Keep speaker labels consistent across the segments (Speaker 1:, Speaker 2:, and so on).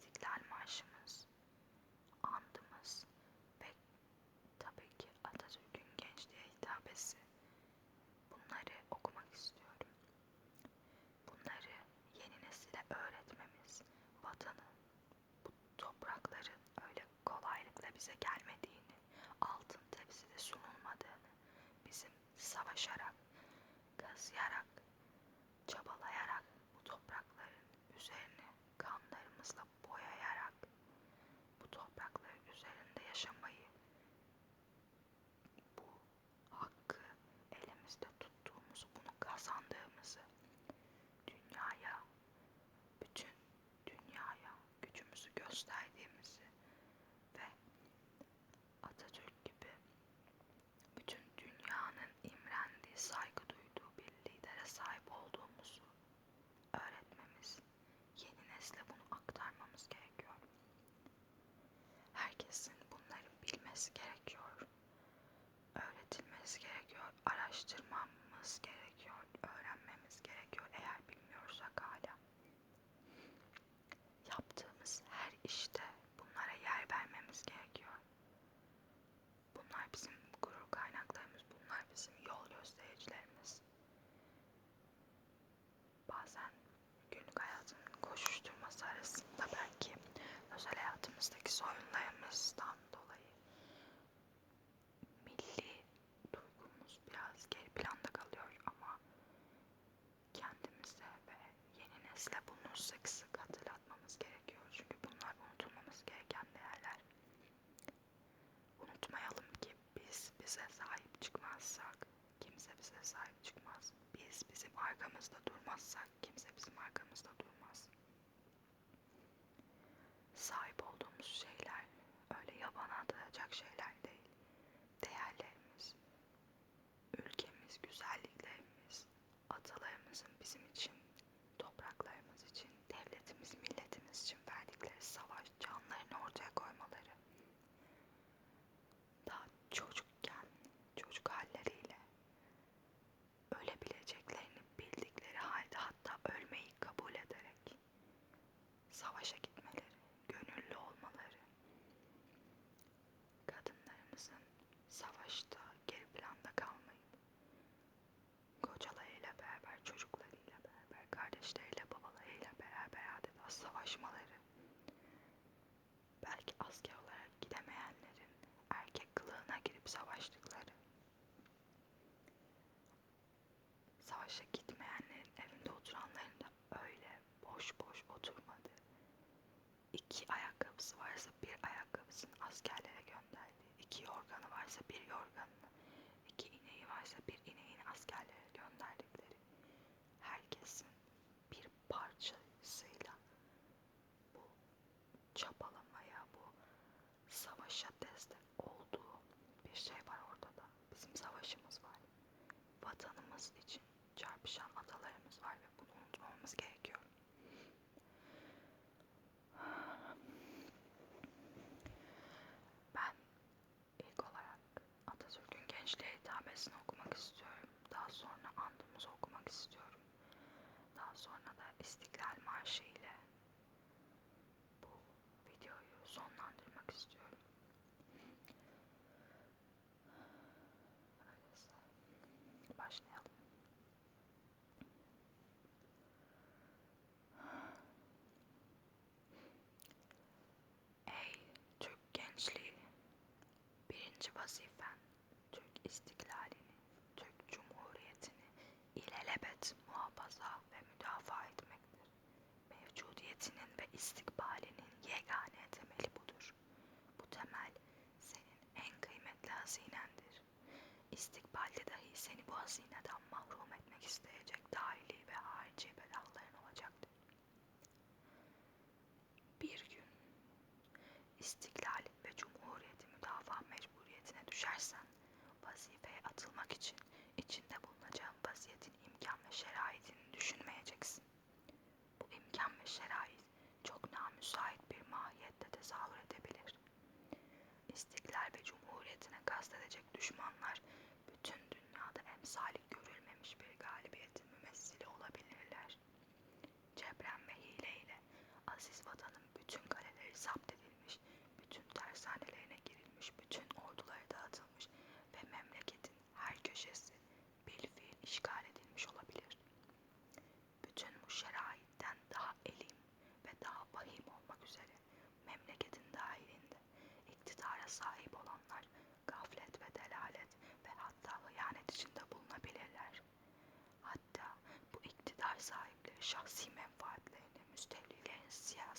Speaker 1: İstiklal Marşımız, andımız ve tabii ki Atatürk'ün gençliğe hitabesi. Bunları okumak istiyorum. Bunları yeni nesile öğretmemiz, vatanın, bu toprakların öyle kolaylıkla bize gelmediğini, altın tepside sunulmadığını, bizim savaşarak, kazıyarak, bunları bilmesi gerekiyor. Öğretilmesi gerekiyor. Araştırmamız gerekiyor. Öğrenmemiz gerekiyor eğer bilmiyorsak hala. Yaptığımız her işte bunlara yer vermemiz gerekiyor. Bunlar bizim gurur kaynaklarımız, bunlar bizim yol göstericilerimiz. Bazen günlük hayatın koşuşturması bize sahip çıkmazsak kimse bize sahip çıkmaz. Biz bizim arkamızda durmazsak kimse bizim arkamızda durmaz. Sahip olduğumuz şeyler öyle yabana atılacak şeyler değil. Değerlerimiz, ülkemiz, güzelliklerimiz, atalarımızın bizim için, savaşmaları, belki asker olarak gidemeyenlerin erkek kılığına girip savaştıkları, savaşa gitmeyenlerin evinde oturanların da öyle boş boş oturmadı. İki ayakkabısı varsa bir ayakkabısını askerlere gönderdi. İki yorganı varsa bir yorganını, iki ineği varsa bir ineğini askerlere gönderdikleri. Herkesin bir parçasıyla bu çabalamaya, bu savaşa destek olduğu bir şey var ortada. Bizim savaşımız var. Vatanımız için çarpışan atalarımız var ve bunu unutmamamız gerekiyor. Ben ilk olarak Atatürk'ün gençliğe hitabesini okumak istiyorum. Daha sonra andımızı okumak istiyorum. Daha sonra da İstiklal Marşı bu videoyu sonlandırmak istiyorum. Öyleyse başlayalım. Ey Türk gençliği! Birinci vazifen Türk istiklalini, Türk Cumhuriyeti'ni ilelebet muhafaza ve müdafaa etmektir. Mevcudiyetinin ve istikbalinin yegane temeli budur. Bu temel senin en kıymetli hazinendir. İstikbalde dahi seni bu hazineden mahrum etmek isteyecek dahili ve harici belahların olacaktır. Bir gün istiklal ve cumhuriyeti müdafaa mecburiyetine düşersen, vazifeye atılmak için içinde bulunacağın vaziyetin imkan ve şeraitini düşünmeyeceksin. Bu imkan ve şerait çok namüsait bir mahiyette tezahür edebilir. İstiklal ve cumhuriyetine kastedecek bütün salih görülmemiş bir galibiyetin mümessili olabilirler. Cebrem ve hileyle aziz vatanın bütün kaleleri zapt edilmiş, bütün tersanelerine girilmiş, bütün orduları dağıtılmış ve memleketin her köşesi bilfiil işgal edilmiş olabilir. Bütün bu şeraitten daha elim ve daha vahim olmak üzere memleketin dahilinde iktidara sahip şahsi menfaatlerini müstehliklerin siyasi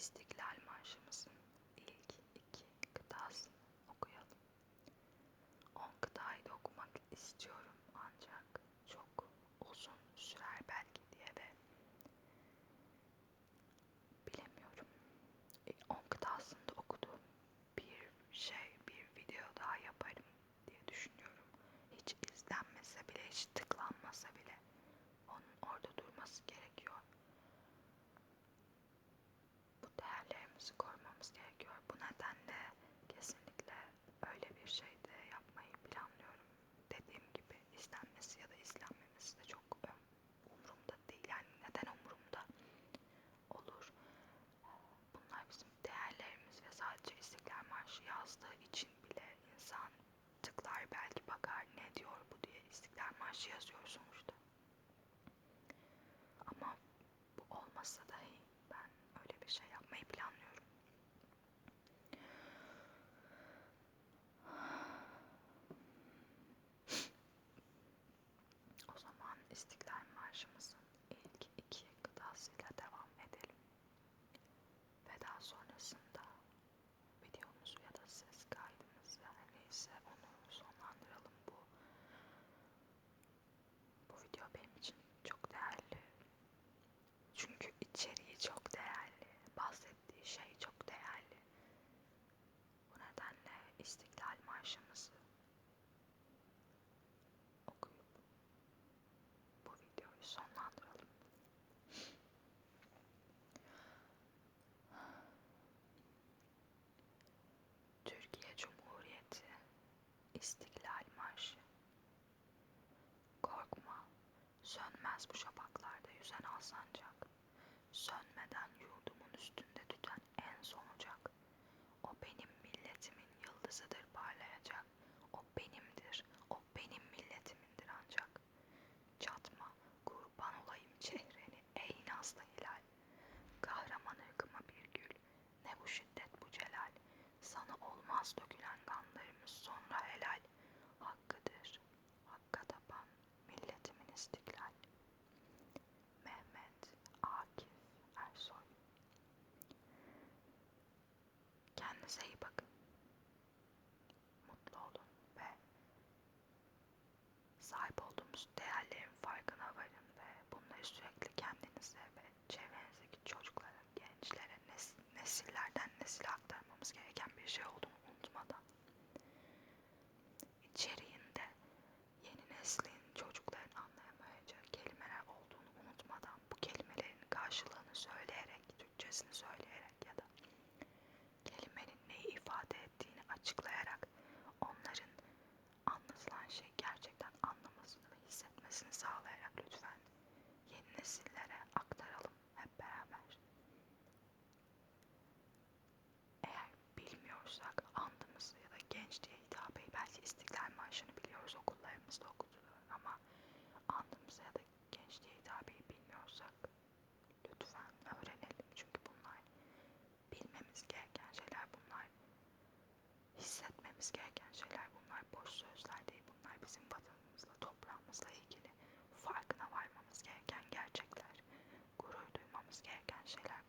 Speaker 1: İstiklal Marşımızın ilk iki kıtasını okuyalım. On kıtayı da okumak istiyorum ancak çok uzun sürer belki diye de bilemiyorum. E, on kıtasını da okudum. Bir şey, bir video daha yaparım diye düşünüyorum. Hiç izlenmese bile, hiç tıklanmasa bile onun orada durması gerekiyor squirming. Sönmez bu şapaklarda yüzen alsancak. Sönmeden yurdumun üstünde tüten en son ocak. O benim milletimin yıldızıdır Kendinize iyi bakın. Mutlu olun ve sahip olduğumuz değerlerin farkına varın ve bunları sürekli kendinize ve çevrenizdeki çocuklara, gençlere, nes nesillerden nesile etmemiz gereken şeyler bunlar boş sözler değil. Bunlar bizim vatanımızla, toprağımızla ilgili farkına varmamız gereken gerçekler. Gurur duymamız gereken şeyler